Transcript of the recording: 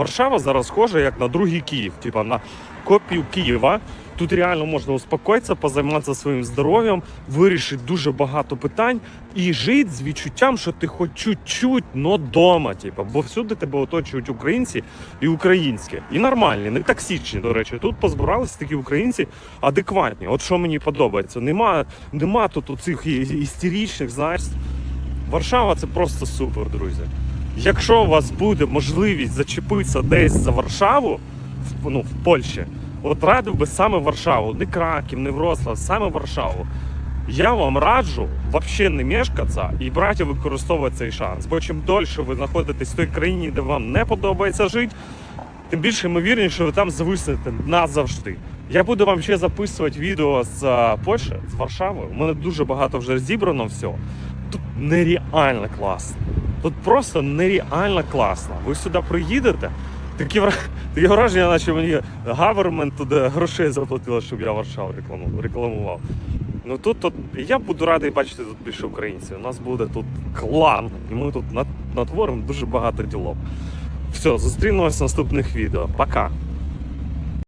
Варшава зараз схожа як на другий Київ, типа на копію Києва. Тут реально можна успокоїтися, позайматися своїм здоров'ям, вирішити дуже багато питань і жити з відчуттям, що ти хоч чуть-чуть, но дома. Типа, бо всюди тебе оточують українці і українські, і нормальні, не токсичні, до речі. Тут позбиралися такі українці адекватні. От що мені подобається. Нема, нема тут оцих істеричних, знаєш. Варшава це просто супер, друзі. Якщо у вас буде можливість зачепитися десь за Варшаву, ну, в Польщі, от радив би саме Варшаву, не Краків, не Вроцлав, саме Варшаву. Я вам раджу взагалі не мешкатися і брати використовувати цей шанс. Бо чим дольше ви знаходитесь в той країні, де вам не подобається жити, тим більше ймовірніше, що ви там зависнете назавжди. Я буду вам ще записувати відео з е, Польщі, з Варшави. У мене дуже багато вже зібрано всього. Тут нереально класно. Тут просто нереально класно. Ви сюди приїдете, такі, таке враження, наче мені гавермент туди грошей заплатила, щоб я Варшаву рекламу- рекламував. Ну тут, тут я буду радий бачити тут більше українців. У нас буде тут клан, і ми тут нат- натворимо дуже багато ділок. Все, зустрінемось в наступних відео. Пока!